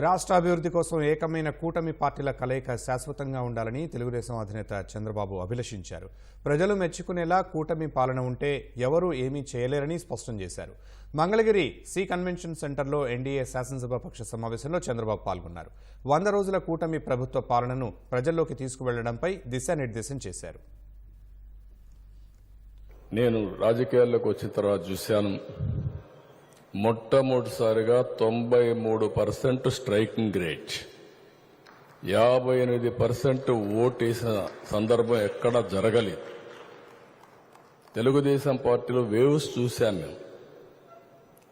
రాష్ట్ర అభివృద్ధి కోసం ఏకమైన కూటమి పార్టీల కలయిక శాశ్వతంగా ఉండాలని తెలుగుదేశం అధినేత చంద్రబాబు అభిలషించారు. ప్రజలు మెచ్చుకునేలా కూటమి పాలన ఉంటే ఎవరూ ఏమీ చేయలేరని స్పష్టం చేశారు. మంగళగిరి సి కన్వెన్షన్ సెంటర్లో ఎన్డీఏ శాసనసభాపక్ష సమావేశంలో చంద్రబాబు పాల్గొన్నారు. వంద రోజుల కూటమి ప్రభుత్వ పాలనను ప్రజల్లోకి తీసుకువెళ్ళడంపై దిశానిర్దేశం చేశారు. నేను రాజకీయాల్లోకి వచ్చిన తర్వాత చూశాను. మొట్టమొదటిసారిగా తొంభై మూడు పర్సెంట్ స్ట్రైకింగ్ రేట్. యాభై ఎనిమిది పర్సెంట్ ఓటేసిన సందర్భం ఎక్కడా జరగలేదు. తెలుగుదేశం పార్టీలో వేవ్స్ చూశాం మేము.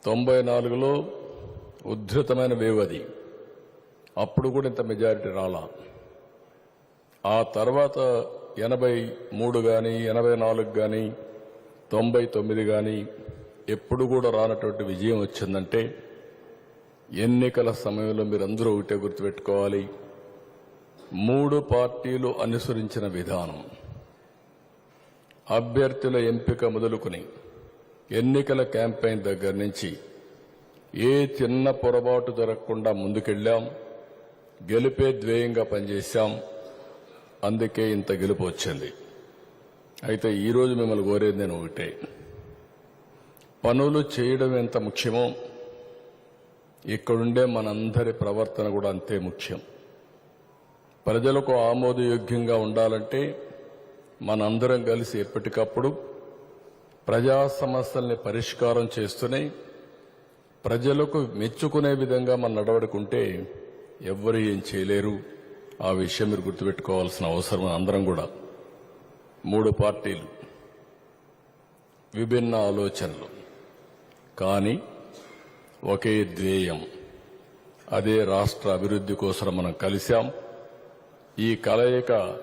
తొంభై నాలుగులో ఉద్ధృతమైన వేవ్ అది. అప్పుడు కూడా ఇంత మెజారిటీ రాలా. ఆ తర్వాత ఎనభై మూడు కానీ ఎనభై నాలుగు కానీ తొంభై తొమ్మిది కానీ ఎప్పుడు కూడా రానటువంటి విజయం వచ్చిందంటే ఎన్నికల సమయంలో మీరందరూ ఒకటే గుర్తుపెట్టుకోవాలి. మూడు పార్టీలు అనుసరించిన విధానం. అభ్యర్థుల ఎంపిక మొదలుకుని ఎన్నికల క్యాంపెయిన్ దగ్గర నుంచి ఏ చిన్న పొరపాటు జరగకుండా ముందుకెళ్ళాం. గెలిపే ధ్యేయంగా పనిచేశాం. అందుకే ఇంత గెలుపు వచ్చింది. అయితే ఈరోజు మిమ్మల్ని కోరేది నేను ఒకటే. పనులు చేయడం ఎంత ముఖ్యమో ఇక్కడుండే మనందరి ప్రవర్తన కూడా అంతే ముఖ్యం. ప్రజలకు ఆమోదయోగ్యంగా ఉండాలంటే మనందరం కలిసి ఎప్పటికప్పుడు ప్రజా సమస్యల్ని పరిష్కారం చేస్తూనే ప్రజలకు మెచ్చుకునే విధంగా మన నడవడుకుంటే ఎవ్వరు ఏం చేయలేరు. ఆ విషయం మీరు గుర్తుపెట్టుకోవాల్సిన అవసరం అందరం కూడా. మూడు పార్టీలు. విభిన్న ఆలోచనలు. కానీ ఒకే ధ్యేయం. అదే రాష్ట్ర అభివృద్ధి కోసం మనం కలిశాం. ఈ కలయిక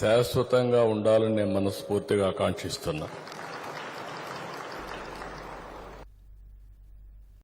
శాశ్వతంగా ఉండాలని నేను మనస్ఫూర్తిగా ఆకాంక్షిస్తున్నా.